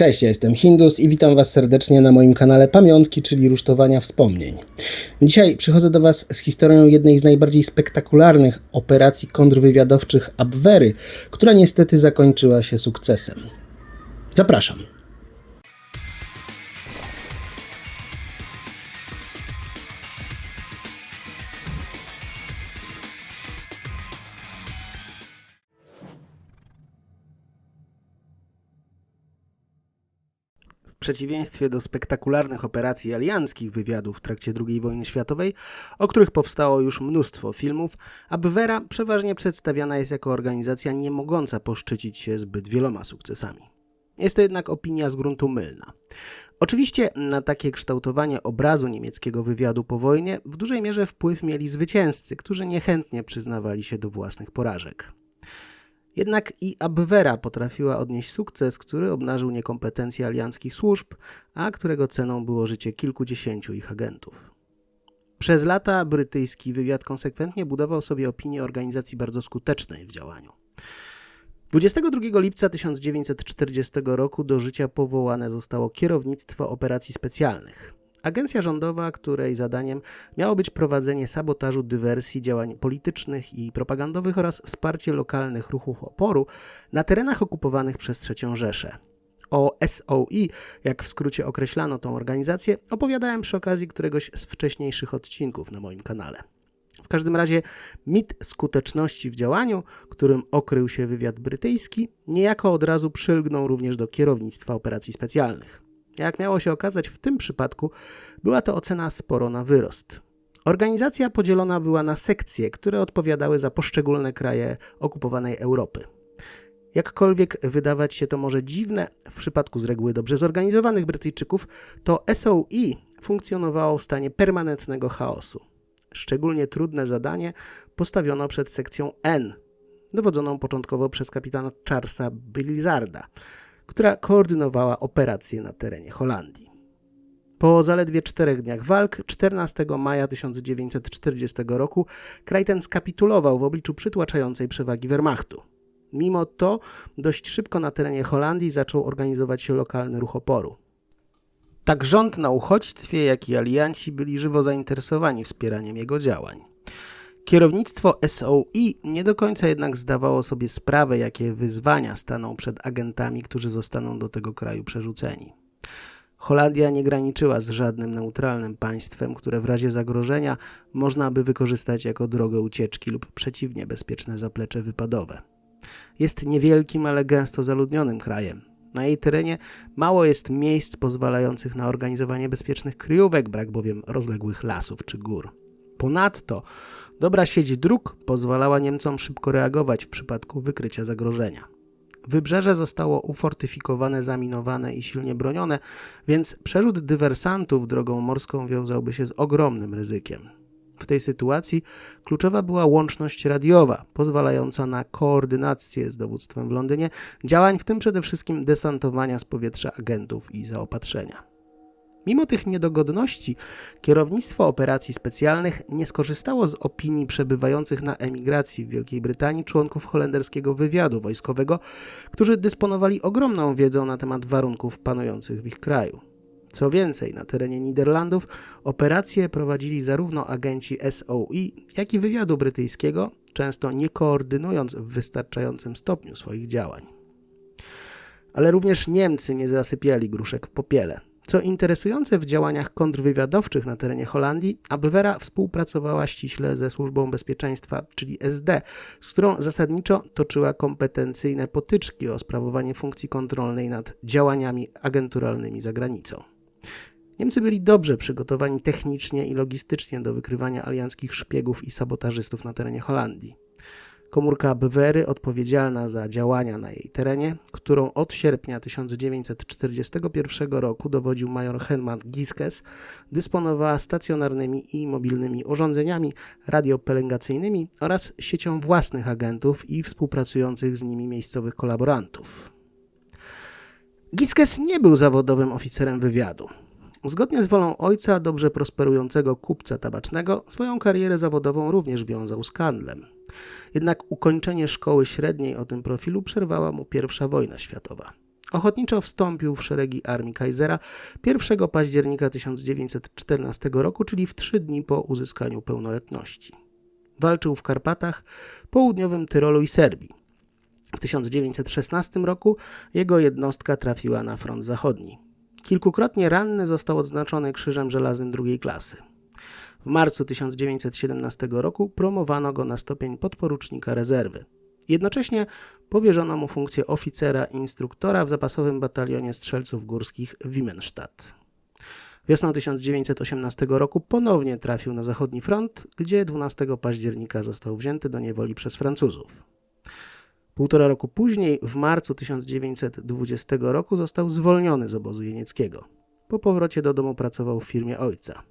Cześć, ja jestem Hindus i witam Was serdecznie na moim kanale Pamiątki, czyli rusztowania wspomnień. Dzisiaj przychodzę do Was z historią jednej z najbardziej spektakularnych operacji kontrwywiadowczych Abwery, która niestety zakończyła się sukcesem. Zapraszam. Przeciwieństwie do spektakularnych operacji alianckich wywiadów w trakcie II wojny światowej, o których powstało już mnóstwo filmów, Abwera przeważnie przedstawiana jest jako organizacja nie mogąca poszczycić się zbyt wieloma sukcesami. Jest to jednak opinia z gruntu mylna. Oczywiście na takie kształtowanie obrazu niemieckiego wywiadu po wojnie w dużej mierze wpływ mieli zwycięzcy, którzy niechętnie przyznawali się do własnych porażek. Jednak i Abwera potrafiła odnieść sukces, który obnażył niekompetencje alianckich służb, a którego ceną było życie kilkudziesięciu ich agentów. Przez lata brytyjski wywiad konsekwentnie budował sobie opinię organizacji bardzo skutecznej w działaniu. 22 lipca 1940 roku do życia powołane zostało kierownictwo operacji specjalnych. Agencja rządowa, której zadaniem miało być prowadzenie sabotażu, dywersji, działań politycznych i propagandowych oraz wsparcie lokalnych ruchów oporu na terenach okupowanych przez III Rzeszę. O SOI, jak w skrócie określano tą organizację, opowiadałem przy okazji któregoś z wcześniejszych odcinków na moim kanale. W każdym razie mit skuteczności w działaniu, którym okrył się wywiad brytyjski, niejako od razu przylgnął również do kierownictwa operacji specjalnych. Jak miało się okazać w tym przypadku, była to ocena sporo na wyrost. Organizacja podzielona była na sekcje, które odpowiadały za poszczególne kraje okupowanej Europy. Jakkolwiek wydawać się to może dziwne, w przypadku z reguły dobrze zorganizowanych Brytyjczyków, to SOI funkcjonowało w stanie permanentnego chaosu. Szczególnie trudne zadanie postawiono przed sekcją N, dowodzoną początkowo przez kapitana Charlesa Blizzarda, która koordynowała operacje na terenie Holandii. Po zaledwie czterech dniach walk, 14 maja 1940 roku, kraj ten skapitulował w obliczu przytłaczającej przewagi Wehrmachtu. Mimo to, dość szybko na terenie Holandii zaczął organizować się lokalny ruch oporu. Tak rząd na uchodźstwie, jak i alianci byli żywo zainteresowani wspieraniem jego działań. Kierownictwo SOI nie do końca jednak zdawało sobie sprawę, jakie wyzwania staną przed agentami, którzy zostaną do tego kraju przerzuceni. Holandia nie graniczyła z żadnym neutralnym państwem, które w razie zagrożenia można by wykorzystać jako drogę ucieczki lub przeciwnie bezpieczne zaplecze wypadowe. Jest niewielkim, ale gęsto zaludnionym krajem. Na jej terenie mało jest miejsc pozwalających na organizowanie bezpiecznych kryjówek, brak bowiem rozległych lasów czy gór. Ponadto dobra sieć dróg pozwalała Niemcom szybko reagować w przypadku wykrycia zagrożenia. Wybrzeże zostało ufortyfikowane, zaminowane i silnie bronione, więc przerzut dywersantów drogą morską wiązałby się z ogromnym ryzykiem. W tej sytuacji kluczowa była łączność radiowa, pozwalająca na koordynację z dowództwem w Londynie działań, w tym przede wszystkim desantowania z powietrza agentów i zaopatrzenia. Mimo tych niedogodności, kierownictwo operacji specjalnych nie skorzystało z opinii przebywających na emigracji w Wielkiej Brytanii członków holenderskiego wywiadu wojskowego, którzy dysponowali ogromną wiedzą na temat warunków panujących w ich kraju. Co więcej, na terenie Niderlandów operacje prowadzili zarówno agenci SOI, jak i wywiadu brytyjskiego, często nie koordynując w wystarczającym stopniu swoich działań. Ale również Niemcy nie zasypiali gruszek w popiele. Co interesujące w działaniach kontrwywiadowczych na terenie Holandii, Abwera współpracowała ściśle ze Służbą Bezpieczeństwa, czyli SD, z którą zasadniczo toczyła kompetencyjne potyczki o sprawowanie funkcji kontrolnej nad działaniami agenturalnymi za granicą. Niemcy byli dobrze przygotowani technicznie i logistycznie do wykrywania alianckich szpiegów i sabotażystów na terenie Holandii. Komórka Bwery odpowiedzialna za działania na jej terenie, którą od sierpnia 1941 roku dowodził major Hermann Giskes, dysponowała stacjonarnymi i mobilnymi urządzeniami radiopelengacyjnymi oraz siecią własnych agentów i współpracujących z nimi miejscowych kolaborantów. Giskes nie był zawodowym oficerem wywiadu. Zgodnie z wolą ojca, dobrze prosperującego kupca tabacznego, swoją karierę zawodową również wiązał z handlem. Jednak ukończenie szkoły średniej o tym profilu przerwała mu I wojna światowa. Ochotniczo wstąpił w szeregi armii Kaisera 1 października 1914 roku, czyli w trzy dni po uzyskaniu pełnoletności. Walczył w Karpatach, południowym Tyrolu i Serbii. W 1916 roku jego jednostka trafiła na front zachodni. Kilkukrotnie ranny został odznaczony Krzyżem Żelaznym drugiej klasy. W marcu 1917 roku promowano go na stopień podporucznika rezerwy. Jednocześnie powierzono mu funkcję oficera instruktora w zapasowym batalionie strzelców górskich Wimenstadt. Wiosną 1918 roku ponownie trafił na zachodni front, gdzie 12 października został wzięty do niewoli przez Francuzów. Półtora roku później, w marcu 1920 roku, został zwolniony z obozu jenieckiego. Po powrocie do domu pracował w firmie ojca.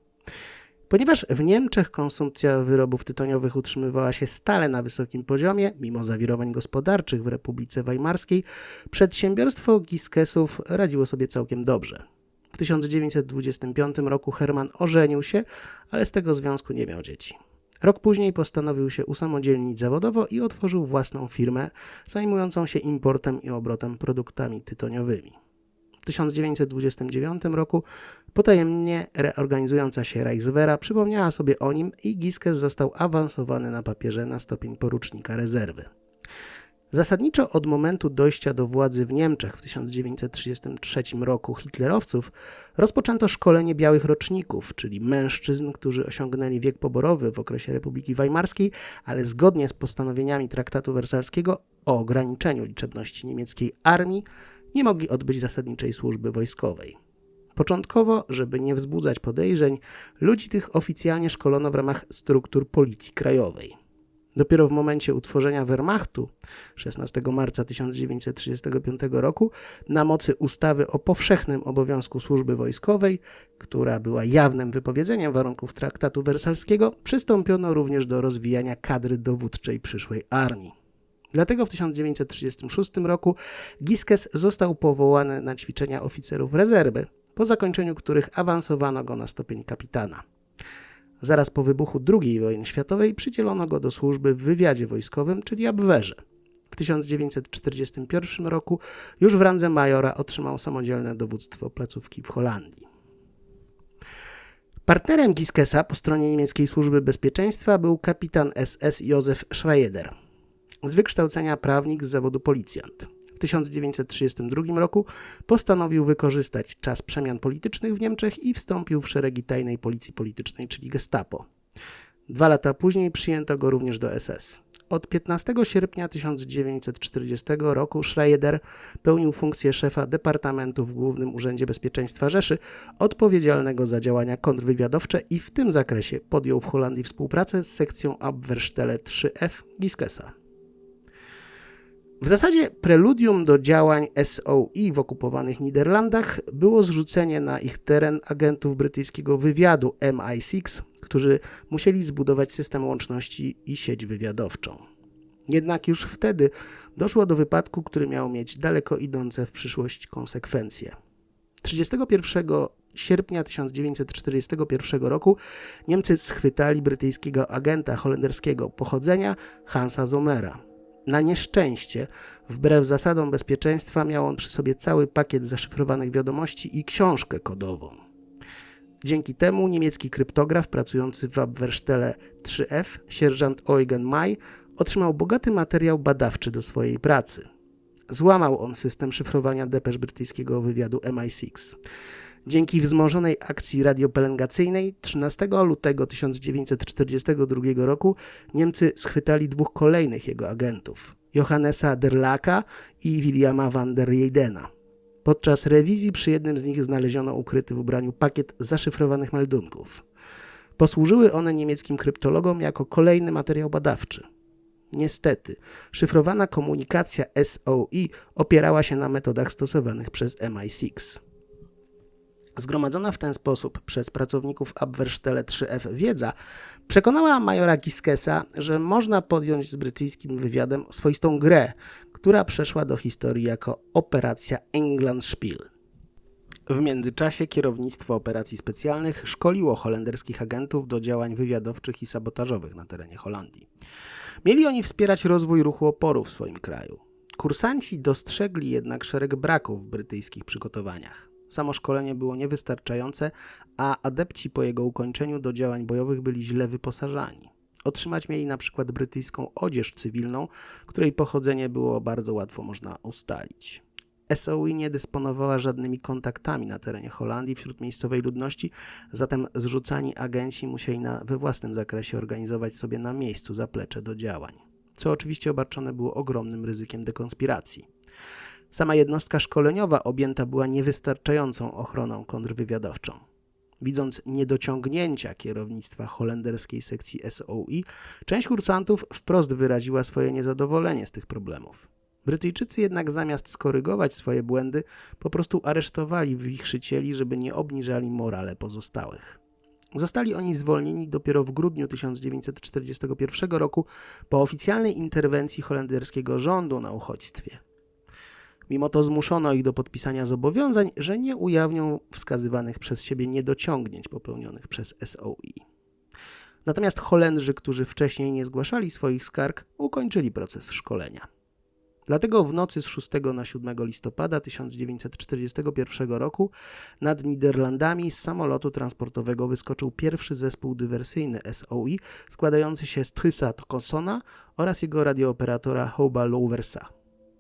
Ponieważ w Niemczech konsumpcja wyrobów tytoniowych utrzymywała się stale na wysokim poziomie, mimo zawirowań gospodarczych w Republice Weimarskiej, przedsiębiorstwo Giskesów radziło sobie całkiem dobrze. W 1925 roku Hermann ożenił się, ale z tego związku nie miał dzieci. Rok później postanowił się usamodzielnić zawodowo i otworzył własną firmę zajmującą się importem i obrotem produktami tytoniowymi. W 1929 roku potajemnie reorganizująca się Reichswehra przypomniała sobie o nim i Giskes został awansowany na papierze na stopień porucznika rezerwy. Zasadniczo od momentu dojścia do władzy w Niemczech w 1933 roku hitlerowców rozpoczęto szkolenie białych roczników, czyli mężczyzn, którzy osiągnęli wiek poborowy w okresie Republiki Weimarskiej, ale zgodnie z postanowieniami traktatu wersalskiego o ograniczeniu liczebności niemieckiej armii nie mogli odbyć zasadniczej służby wojskowej. Początkowo, żeby nie wzbudzać podejrzeń, ludzi tych oficjalnie szkolono w ramach struktur Policji Krajowej. Dopiero w momencie utworzenia Wehrmachtu 16 marca 1935 roku na mocy ustawy o powszechnym obowiązku służby wojskowej, która była jawnym wypowiedzeniem warunków traktatu wersalskiego, przystąpiono również do rozwijania kadry dowódczej przyszłej armii. Dlatego w 1936 roku Giskes został powołany na ćwiczenia oficerów rezerwy, po zakończeniu których awansowano go na stopień kapitana. Zaraz po wybuchu II wojny światowej przydzielono go do służby w wywiadzie wojskowym, czyli Abwehrze. W 1941 roku już w randze majora otrzymał samodzielne dowództwo placówki w Holandii. Partnerem Giskesa po stronie niemieckiej służby bezpieczeństwa był kapitan SS Józef Schreider. Z wykształcenia prawnik z zawodu policjant. W 1932 roku postanowił wykorzystać czas przemian politycznych w Niemczech i wstąpił w szeregi tajnej policji politycznej, czyli Gestapo. Dwa lata później przyjęto go również do SS. Od 15 sierpnia 1940 roku Schreider pełnił funkcję szefa Departamentu w Głównym Urzędzie Bezpieczeństwa Rzeszy, odpowiedzialnego za działania kontrwywiadowcze i w tym zakresie podjął w Holandii współpracę z sekcją Abwehrstelle 3F Giskesa. W zasadzie preludium do działań SOE w okupowanych Niderlandach było zrzucenie na ich teren agentów brytyjskiego wywiadu MI6, którzy musieli zbudować system łączności i sieć wywiadowczą. Jednak już wtedy doszło do wypadku, który miał mieć daleko idące w przyszłość konsekwencje. 31 sierpnia 1941 roku Niemcy schwytali brytyjskiego agenta holenderskiego pochodzenia Hansa Zomera. Na nieszczęście, wbrew zasadom bezpieczeństwa, miał on przy sobie cały pakiet zaszyfrowanych wiadomości i książkę kodową. Dzięki temu niemiecki kryptograf pracujący w Abwehrstelle 3F, sierżant Eugen May, otrzymał bogaty materiał badawczy do swojej pracy. Złamał on system szyfrowania depesz brytyjskiego wywiadu MI6. Dzięki wzmożonej akcji radiopelengacyjnej 13 lutego 1942 roku Niemcy schwytali dwóch kolejnych jego agentów, Johannesa Derlaka i Williama van der Jeydena. Podczas rewizji przy jednym z nich znaleziono ukryty w ubraniu pakiet zaszyfrowanych meldunków. Posłużyły one niemieckim kryptologom jako kolejny materiał badawczy. Niestety, szyfrowana komunikacja SOE opierała się na metodach stosowanych przez MI6. Zgromadzona w ten sposób przez pracowników Abwehrstelle 3F wiedza przekonała majora Giskesa, że można podjąć z brytyjskim wywiadem swoistą grę, która przeszła do historii jako Operacja England Spiel. W międzyczasie kierownictwo operacji specjalnych szkoliło holenderskich agentów do działań wywiadowczych i sabotażowych na terenie Holandii. Mieli oni wspierać rozwój ruchu oporu w swoim kraju. Kursanci dostrzegli jednak szereg braków w brytyjskich przygotowaniach. Samo szkolenie było niewystarczające, a adepci po jego ukończeniu do działań bojowych byli źle wyposażani. Otrzymać mieli na przykład brytyjską odzież cywilną, której pochodzenie było bardzo łatwo można ustalić. SOE nie dysponowała żadnymi kontaktami na terenie Holandii wśród miejscowej ludności, zatem zrzucani agenci musieli na, we własnym zakresie organizować sobie na miejscu zaplecze do działań, co oczywiście obarczone było ogromnym ryzykiem dekonspiracji. Sama jednostka szkoleniowa objęta była niewystarczającą ochroną kontrwywiadowczą. Widząc niedociągnięcia kierownictwa holenderskiej sekcji SOE, część kursantów wprost wyraziła swoje niezadowolenie z tych problemów. Brytyjczycy jednak zamiast skorygować swoje błędy, po prostu aresztowali wichrzycieli, żeby nie obniżali morale pozostałych. Zostali oni zwolnieni dopiero w grudniu 1941 roku po oficjalnej interwencji holenderskiego rządu na uchodźstwie. Mimo to zmuszono ich do podpisania zobowiązań, że nie ujawnią wskazywanych przez siebie niedociągnięć popełnionych przez SOE. Natomiast Holendrzy, którzy wcześniej nie zgłaszali swoich skarg, ukończyli proces szkolenia. Dlatego w nocy z 6 na 7 listopada 1941 roku nad Niderlandami z samolotu transportowego wyskoczył pierwszy zespół dywersyjny SOE składający się z Trysa Tokosona oraz jego radiooperatora Hoba Lowersa.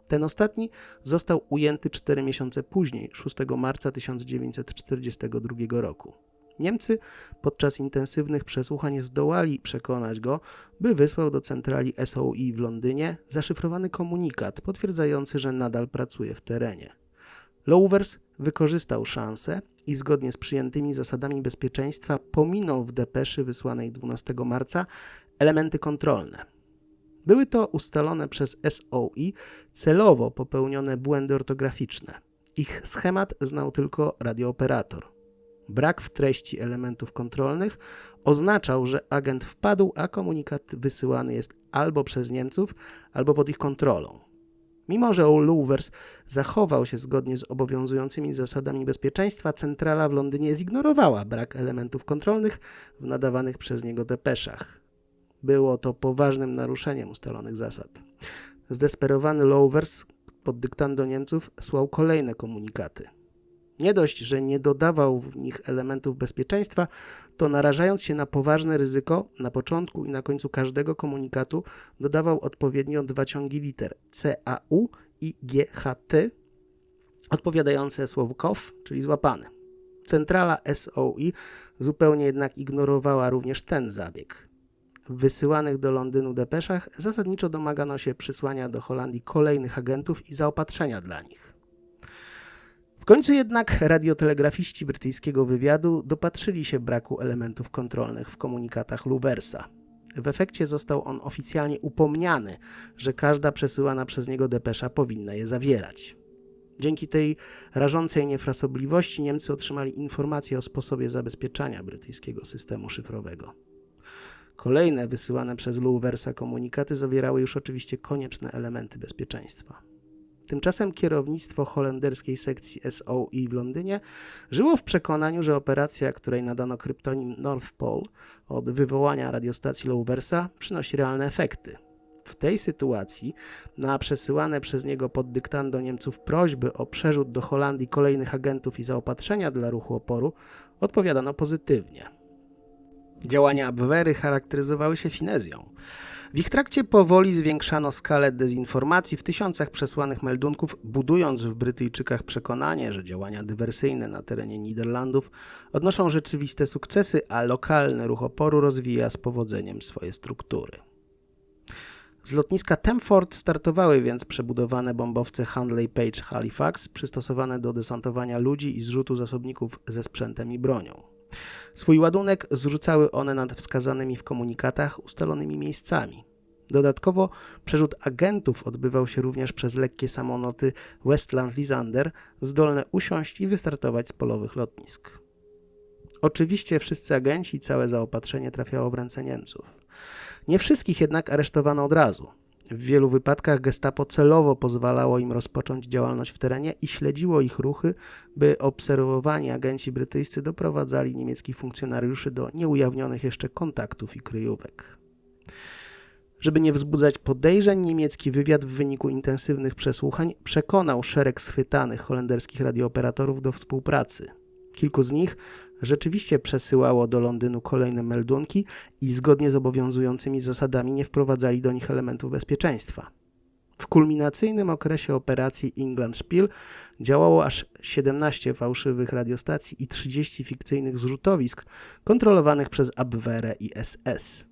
Ten ostatni został ujęty 4 miesiące później, 6 marca 1942 roku. Niemcy podczas intensywnych przesłuchań zdołali przekonać go, by wysłał do centrali SOI w Londynie zaszyfrowany komunikat potwierdzający, że nadal pracuje w terenie. Lowers wykorzystał szansę i zgodnie z przyjętymi zasadami bezpieczeństwa pominął w depeszy wysłanej 12 marca elementy kontrolne. Były to ustalone przez SOI celowo popełnione błędy ortograficzne. Ich schemat znał tylko radiooperator. Brak w treści elementów kontrolnych oznaczał, że agent wpadł, a komunikat wysyłany jest albo przez Niemców, albo pod ich kontrolą. Mimo, że Louvers zachował się zgodnie z obowiązującymi zasadami bezpieczeństwa, centrala w Londynie zignorowała brak elementów kontrolnych w nadawanych przez niego depeszach. Było to poważnym naruszeniem ustalonych zasad. Zdesperowany Lowers pod dyktando Niemców słał kolejne komunikaty. Nie dość, że nie dodawał w nich elementów bezpieczeństwa, to narażając się na poważne ryzyko, na początku i na końcu każdego komunikatu dodawał odpowiednio dwa ciągi liter CAU i GHT, odpowiadające słowkow, czyli złapany. Centrala SOI zupełnie jednak ignorowała również ten zabieg. Wysyłanych do Londynu depeszach zasadniczo domagano się przysłania do Holandii kolejnych agentów i zaopatrzenia dla nich. W końcu jednak radiotelegrafiści brytyjskiego wywiadu dopatrzyli się braku elementów kontrolnych w komunikatach Luversa. W efekcie został on oficjalnie upomniany, że każda przesyłana przez niego depesza powinna je zawierać. Dzięki tej rażącej niefrasobliwości Niemcy otrzymali informacje o sposobie zabezpieczania brytyjskiego systemu szyfrowego. Kolejne wysyłane przez Louversa komunikaty zawierały już oczywiście konieczne elementy bezpieczeństwa. Tymczasem kierownictwo holenderskiej sekcji SOE w Londynie żyło w przekonaniu, że operacja, której nadano kryptonim North Pole od wywołania radiostacji Louversa, przynosi realne efekty. W tej sytuacji na przesyłane przez niego pod dyktando Niemców prośby o przerzut do Holandii kolejnych agentów i zaopatrzenia dla ruchu oporu odpowiadano pozytywnie. Działania Abwehry charakteryzowały się finezją. W ich trakcie powoli zwiększano skalę dezinformacji w tysiącach przesłanych meldunków, budując w Brytyjczykach przekonanie, że działania dywersyjne na terenie Niderlandów odnoszą rzeczywiste sukcesy, a lokalny ruch oporu rozwija z powodzeniem swoje struktury. Z lotniska Temford startowały więc przebudowane bombowce Handley Page Halifax, przystosowane do desantowania ludzi i zrzutu zasobników ze sprzętem i bronią. Swój ładunek zrzucały one nad wskazanymi w komunikatach ustalonymi miejscami. Dodatkowo przerzut agentów odbywał się również przez lekkie samoloty Westland Lysander, zdolne usiąść i wystartować z polowych lotnisk. Oczywiście wszyscy agenci i całe zaopatrzenie trafiało w ręce Niemców. Nie wszystkich jednak aresztowano od razu. W wielu wypadkach gestapo celowo pozwalało im rozpocząć działalność w terenie i śledziło ich ruchy, by obserwowani agenci brytyjscy doprowadzali niemieckich funkcjonariuszy do nieujawnionych jeszcze kontaktów i kryjówek. Żeby nie wzbudzać podejrzeń, niemiecki wywiad w wyniku intensywnych przesłuchań przekonał szereg schwytanych holenderskich radiooperatorów do współpracy. Kilku z nich rzeczywiście przesyłało do Londynu kolejne meldunki i zgodnie z obowiązującymi zasadami nie wprowadzali do nich elementów bezpieczeństwa. W kulminacyjnym okresie operacji England Spiel działało aż 17 fałszywych radiostacji i 30 fikcyjnych zrzutowisk kontrolowanych przez Abwehrę i SS.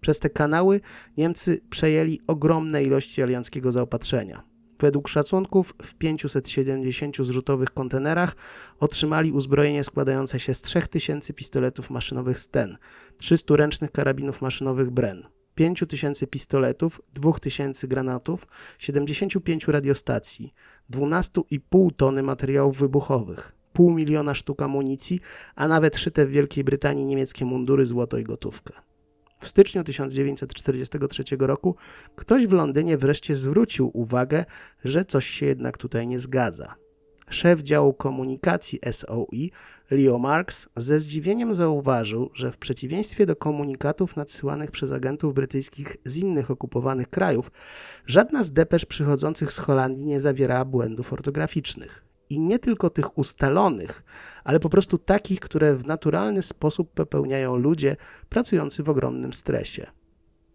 Przez te kanały Niemcy przejęli ogromne ilości alianckiego zaopatrzenia. Według szacunków w 570 zrzutowych kontenerach otrzymali uzbrojenie składające się z 3000 pistoletów maszynowych Sten, 300 ręcznych karabinów maszynowych Bren, 5000 pistoletów, 2000 granatów, 75 radiostacji, 12,5 tony materiałów wybuchowych, pół miliona sztuk amunicji, a nawet szyte w Wielkiej Brytanii niemieckie mundury złoto i gotówkę. W styczniu 1943 roku ktoś w Londynie wreszcie zwrócił uwagę, że coś się jednak tutaj nie zgadza. Szef działu komunikacji SOE, Leo Marks, ze zdziwieniem zauważył, że w przeciwieństwie do komunikatów nadsyłanych przez agentów brytyjskich z innych okupowanych krajów, żadna z depesz przychodzących z Holandii nie zawierała błędów ortograficznych i nie tylko tych ustalonych, ale po prostu takich, które w naturalny sposób popełniają ludzie pracujący w ogromnym stresie.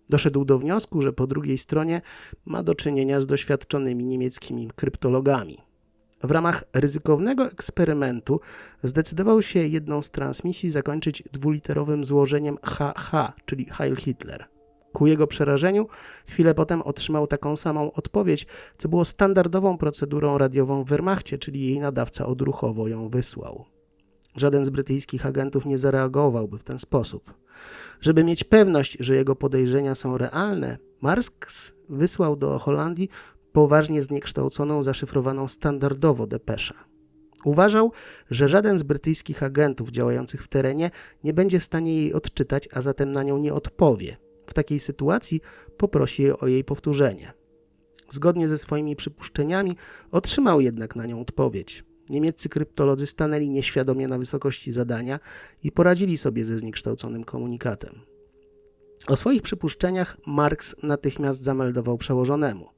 Doszedł do wniosku, że po drugiej stronie ma do czynienia z doświadczonymi niemieckimi kryptologami. W ramach ryzykownego eksperymentu zdecydował się jedną z transmisji zakończyć dwuliterowym złożeniem HH, czyli Heil Hitler. Ku jego przerażeniu, chwilę potem otrzymał taką samą odpowiedź, co było standardową procedurą radiową w Wehrmachcie, czyli jej nadawca odruchowo ją wysłał. Żaden z brytyjskich agentów nie zareagowałby w ten sposób. Żeby mieć pewność, że jego podejrzenia są realne, Marks wysłał do Holandii poważnie zniekształconą, zaszyfrowaną standardowo depeszę. Uważał, że żaden z brytyjskich agentów działających w terenie nie będzie w stanie jej odczytać, a zatem na nią nie odpowie. W takiej sytuacji poprosi o jej powtórzenie. Zgodnie ze swoimi przypuszczeniami otrzymał jednak na nią odpowiedź. Niemieccy kryptolodzy stanęli nieświadomie na wysokości zadania i poradzili sobie ze zniekształconym komunikatem. O swoich przypuszczeniach Marx natychmiast zameldował przełożonemu.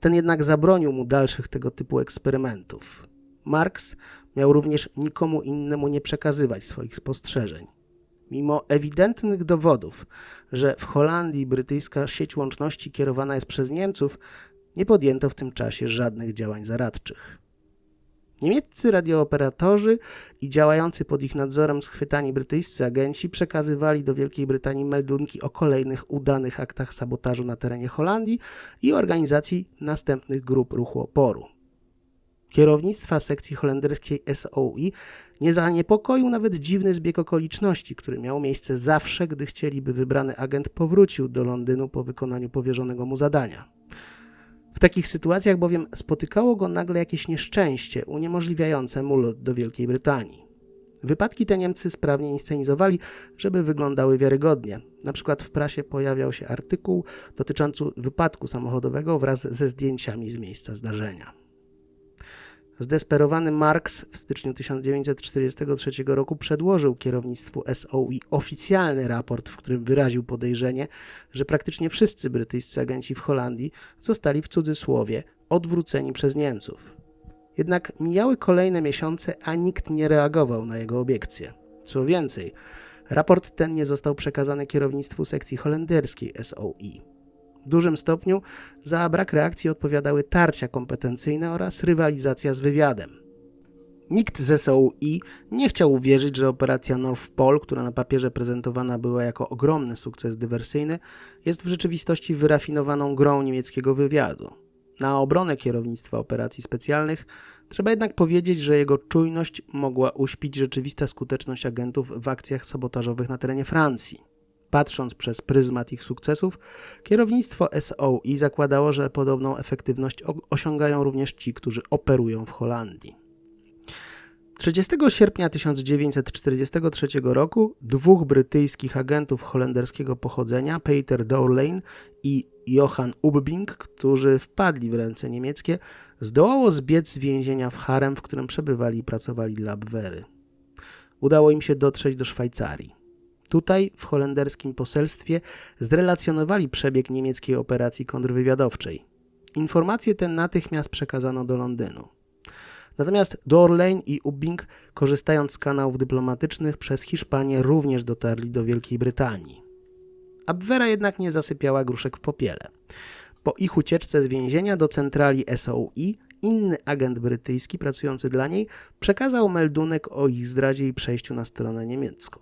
Ten jednak zabronił mu dalszych tego typu eksperymentów. Marx miał również nikomu innemu nie przekazywać swoich spostrzeżeń. Mimo ewidentnych dowodów, że w Holandii brytyjska sieć łączności kierowana jest przez Niemców, nie podjęto w tym czasie żadnych działań zaradczych. Niemieccy radiooperatorzy i działający pod ich nadzorem schwytani brytyjscy agenci przekazywali do Wielkiej Brytanii meldunki o kolejnych udanych aktach sabotażu na terenie Holandii i organizacji następnych grup ruchu oporu. Kierownictwa sekcji holenderskiej SOI nie zaniepokoił nawet dziwny zbieg okoliczności, który miał miejsce zawsze, gdy chcieliby wybrany agent powrócił do Londynu po wykonaniu powierzonego mu zadania. W takich sytuacjach bowiem spotykało go nagle jakieś nieszczęście uniemożliwiające mu lot do Wielkiej Brytanii. Wypadki te Niemcy sprawnie inscenizowali, żeby wyglądały wiarygodnie. Na przykład w prasie pojawiał się artykuł dotyczący wypadku samochodowego wraz ze zdjęciami z miejsca zdarzenia. Zdesperowany Marx w styczniu 1943 roku przedłożył kierownictwu SOI oficjalny raport, w którym wyraził podejrzenie, że praktycznie wszyscy brytyjscy agenci w Holandii zostali w cudzysłowie odwróceni przez Niemców. Jednak mijały kolejne miesiące, a nikt nie reagował na jego obiekcje. Co więcej, raport ten nie został przekazany kierownictwu sekcji holenderskiej SOI. Dużym stopniu za brak reakcji odpowiadały tarcia kompetencyjne oraz rywalizacja z wywiadem. Nikt z SOI nie chciał uwierzyć, że operacja North Pole, która na papierze prezentowana była jako ogromny sukces dywersyjny, jest w rzeczywistości wyrafinowaną grą niemieckiego wywiadu. Na obronę kierownictwa operacji specjalnych trzeba jednak powiedzieć, że jego czujność mogła uśpić rzeczywista skuteczność agentów w akcjach sabotażowych na terenie Francji. Patrząc przez pryzmat ich sukcesów, kierownictwo SOI zakładało, że podobną efektywność osiągają również ci, którzy operują w Holandii. 30 sierpnia 1943 roku dwóch brytyjskich agentów holenderskiego pochodzenia, Peter Dorlane i Johan Ubbing, którzy wpadli w ręce niemieckie, zdołało zbiec z więzienia w Harem, w którym przebywali i pracowali dla Abwehry. Udało im się dotrzeć do Szwajcarii. Tutaj, w holenderskim poselstwie, zrelacjonowali przebieg niemieckiej operacji kontrwywiadowczej. Informacje te natychmiast przekazano do Londynu. Natomiast Dorlane i Ubbing, korzystając z kanałów dyplomatycznych, przez Hiszpanię również dotarli do Wielkiej Brytanii. Abwera jednak nie zasypiała gruszek w popiele. Po ich ucieczce z więzienia do centrali SOI, inny agent brytyjski pracujący dla niej przekazał meldunek o ich zdradzie i przejściu na stronę niemiecką.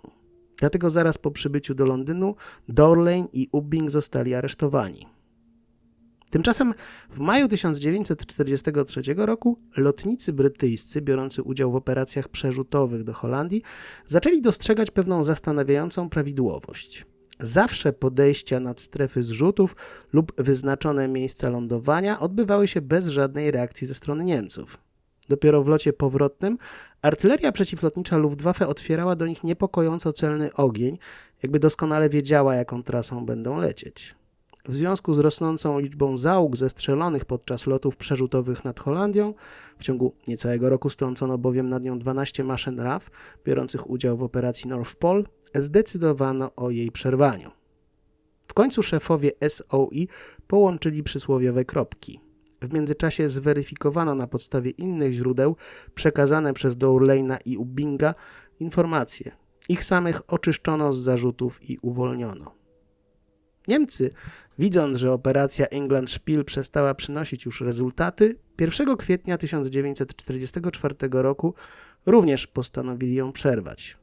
Dlatego zaraz po przybyciu do Londynu Dorlane i Ubbing zostali aresztowani. Tymczasem w maju 1943 roku lotnicy brytyjscy biorący udział w operacjach przerzutowych do Holandii zaczęli dostrzegać pewną zastanawiającą prawidłowość. Zawsze podejścia nad strefy zrzutów lub wyznaczone miejsca lądowania odbywały się bez żadnej reakcji ze strony Niemców. Dopiero w locie powrotnym artyleria przeciwlotnicza Luftwaffe otwierała do nich niepokojąco celny ogień, jakby doskonale wiedziała, jaką trasą będą lecieć. W związku z rosnącą liczbą załóg zestrzelonych podczas lotów przerzutowych nad Holandią, w ciągu niecałego roku strącono bowiem nad nią 12 maszyn RAF biorących udział w operacji North Pole, zdecydowano o jej przerwaniu. W końcu szefowie SOI połączyli przysłowiowe kropki. W międzyczasie zweryfikowano na podstawie innych źródeł przekazane przez Dourleina i Ubinga informacje. Ich samych oczyszczono z zarzutów i uwolniono. Niemcy, widząc, że operacja England Spiel przestała przynosić już rezultaty, 1 kwietnia 1944 roku również postanowili ją przerwać.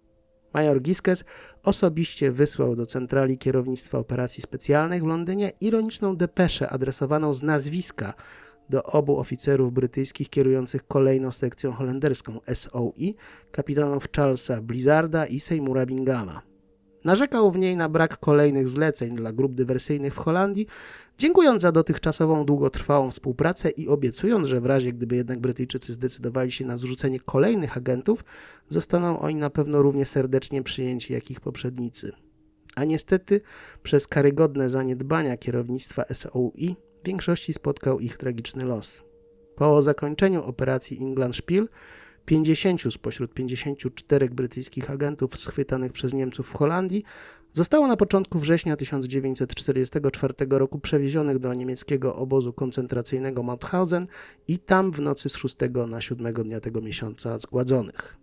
Major Giskes osobiście wysłał do centrali kierownictwa operacji specjalnych w Londynie ironiczną depeszę adresowaną z nazwiska do obu oficerów brytyjskich kierujących kolejną sekcją holenderską SOI, kapitanów Charlesa Blizzarda i Seymoura Binghama. Narzekał w niej na brak kolejnych zleceń dla grup dywersyjnych w Holandii, dziękując za dotychczasową długotrwałą współpracę i obiecując, że w razie gdyby jednak Brytyjczycy zdecydowali się na zrzucenie kolejnych agentów, zostaną oni na pewno równie serdecznie przyjęci jak ich poprzednicy. A niestety, przez karygodne zaniedbania kierownictwa SOI, w większości spotkał ich tragiczny los. Po zakończeniu operacji England Spiel 50 spośród 54 brytyjskich agentów schwytanych przez Niemców w Holandii zostało na początku września 1944 roku przewiezionych do niemieckiego obozu koncentracyjnego Mauthausen i tam w nocy z 6 na 7 dnia tego miesiąca zgładzonych.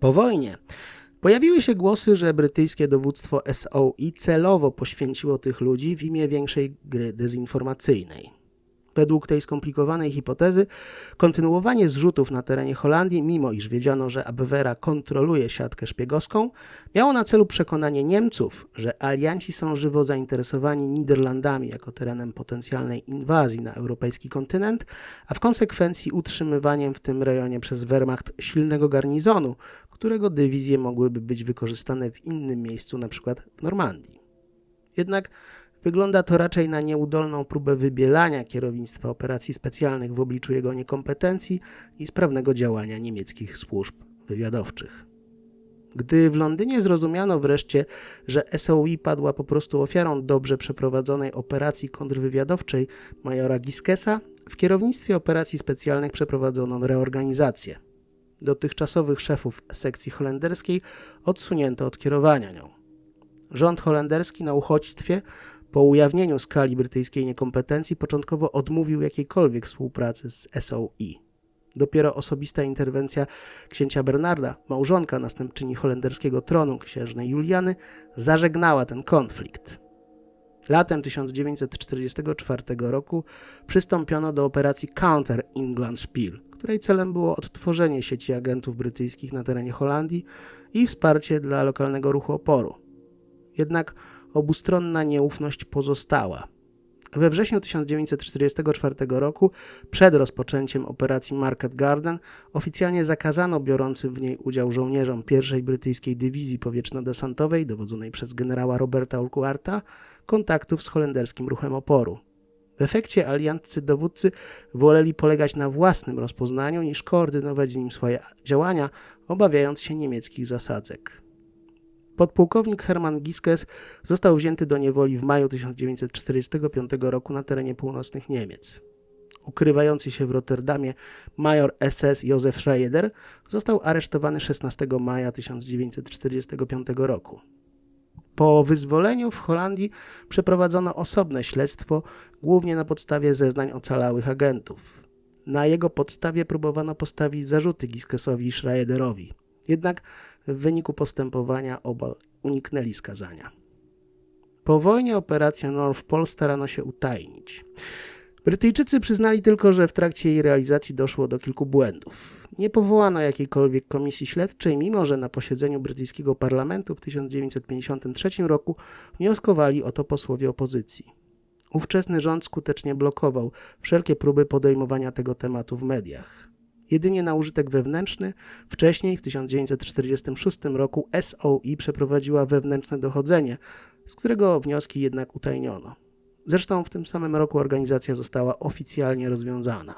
Po wojnie pojawiły się głosy, że brytyjskie dowództwo SOI celowo poświęciło tych ludzi w imię większej gry dezinformacyjnej. Według tej skomplikowanej hipotezy, kontynuowanie zrzutów na terenie Holandii, mimo iż wiedziano, że Abwehra kontroluje siatkę szpiegowską, miało na celu przekonanie Niemców, że alianci są żywo zainteresowani Niderlandami jako terenem potencjalnej inwazji na europejski kontynent, a w konsekwencji utrzymywaniem w tym rejonie przez Wehrmacht silnego garnizonu, którego dywizje mogłyby być wykorzystane w innym miejscu, np. w Normandii. Jednak Wygląda to raczej na nieudolną próbę wybielania kierownictwa operacji specjalnych w obliczu jego niekompetencji i sprawnego działania niemieckich służb wywiadowczych. Gdy w Londynie zrozumiano wreszcie, że SOI padła po prostu ofiarą dobrze przeprowadzonej operacji kontrwywiadowczej majora Giskesa, w kierownictwie operacji specjalnych przeprowadzono reorganizację. Dotychczasowych szefów sekcji holenderskiej odsunięto od kierowania nią. Rząd holenderski na uchodźstwie po ujawnieniu skali brytyjskiej niekompetencji początkowo odmówił jakiejkolwiek współpracy z SOI. Dopiero osobista interwencja księcia Bernarda, małżonka następczyni holenderskiego tronu księżnej Juliany, zażegnała ten konflikt. Latem 1944 roku przystąpiono do operacji Counter England Spiel, której celem było odtworzenie sieci agentów brytyjskich na terenie Holandii i wsparcie dla lokalnego ruchu oporu. Jednak obustronna nieufność pozostała. We wrześniu 1944 roku, przed rozpoczęciem operacji Market Garden, oficjalnie zakazano biorącym w niej udział żołnierzom pierwszej brytyjskiej dywizji powietrzno-desantowej, dowodzonej przez generała Roberta Urquharta, kontaktów z holenderskim ruchem oporu. W efekcie aliantcy dowódcy woleli polegać na własnym rozpoznaniu niż koordynować z nim swoje działania, obawiając się niemieckich zasadzek. Podpułkownik Hermann Giskes został wzięty do niewoli w maju 1945 roku na terenie północnych Niemiec. ukrywający się w Rotterdamie major SS Józef Schreider został aresztowany 16 maja 1945 roku. Po wyzwoleniu w Holandii przeprowadzono osobne śledztwo, głównie na podstawie zeznań ocalałych agentów. Na jego podstawie próbowano postawić zarzuty Giskesowi i Schreiderowi. Jednak w wyniku postępowania obaj uniknęli skazania. Po wojnie operację North Pole starano się utajnić. Brytyjczycy przyznali tylko, że w trakcie jej realizacji doszło do kilku błędów. Nie powołano jakiejkolwiek komisji śledczej, mimo że na posiedzeniu brytyjskiego parlamentu w 1953 roku wnioskowali o to posłowie opozycji. Ówczesny rząd skutecznie blokował wszelkie próby podejmowania tego tematu w mediach. Jedynie na użytek wewnętrzny, wcześniej w 1946 roku SOI przeprowadziła wewnętrzne dochodzenie, z którego wnioski jednak utajniono. Zresztą w tym samym roku organizacja została oficjalnie rozwiązana.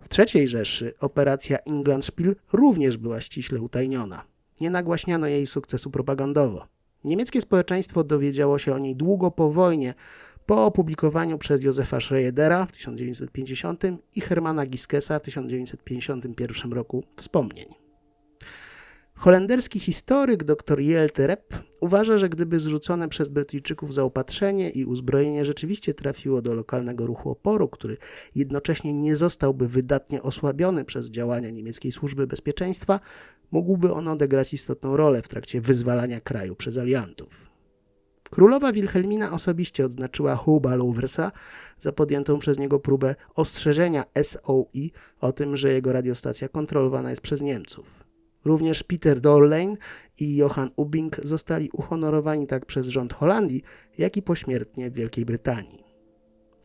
W III Rzeszy operacja England Spiel również była ściśle utajniona. Nie nagłaśniano jej sukcesu propagandowo. Niemieckie społeczeństwo dowiedziało się o niej długo po wojnie, po opublikowaniu przez Józefa Schreiedera w 1950 i Hermana Giskesa w 1951 roku wspomnień. Holenderski historyk dr Jelte Rep uważa, że gdyby zrzucone przez Brytyjczyków zaopatrzenie i uzbrojenie rzeczywiście trafiło do lokalnego ruchu oporu, który jednocześnie nie zostałby wydatnie osłabiony przez działania niemieckiej służby bezpieczeństwa, mógłby on odegrać istotną rolę w trakcie wyzwalania kraju przez aliantów. Królowa Wilhelmina osobiście odznaczyła Huba Louversa za podjętą przez niego próbę ostrzeżenia SOI o tym, że jego radiostacja kontrolowana jest przez Niemców. Również Peter Dorlein i Johann Ubing zostali uhonorowani tak przez rząd Holandii, jak i pośmiertnie w Wielkiej Brytanii.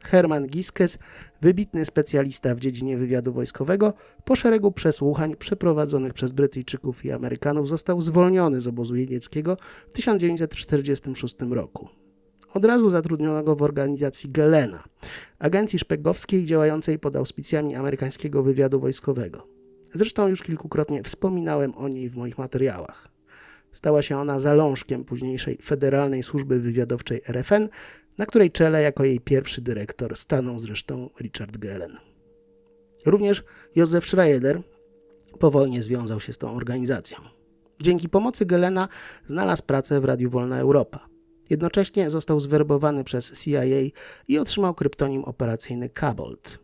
Hermann Giskes, wybitny specjalista w dziedzinie wywiadu wojskowego, po szeregu przesłuchań przeprowadzonych przez Brytyjczyków i Amerykanów został zwolniony z obozu jenieckiego w 1946 roku. Od razu zatrudniono go w organizacji Gelena, agencji szpiegowskiej działającej pod auspicjami amerykańskiego wywiadu wojskowego. Zresztą już kilkukrotnie wspominałem o niej w moich materiałach. Stała się ona zalążkiem późniejszej Federalnej Służby Wywiadowczej RFN, na której czele jako jej pierwszy dyrektor stanął zresztą Richard Gellen. Również Józef Schreider po wojnie związał się z tą organizacją. Dzięki pomocy Gelena znalazł pracę w Radiu Wolna Europa. Jednocześnie został zwerbowany przez CIA i otrzymał kryptonim operacyjny Cabolt.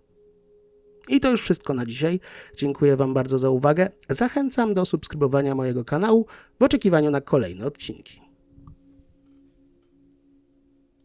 I to już wszystko na dzisiaj. Dziękuję Wam bardzo za uwagę. Zachęcam do subskrybowania mojego kanału w oczekiwaniu na kolejne odcinki.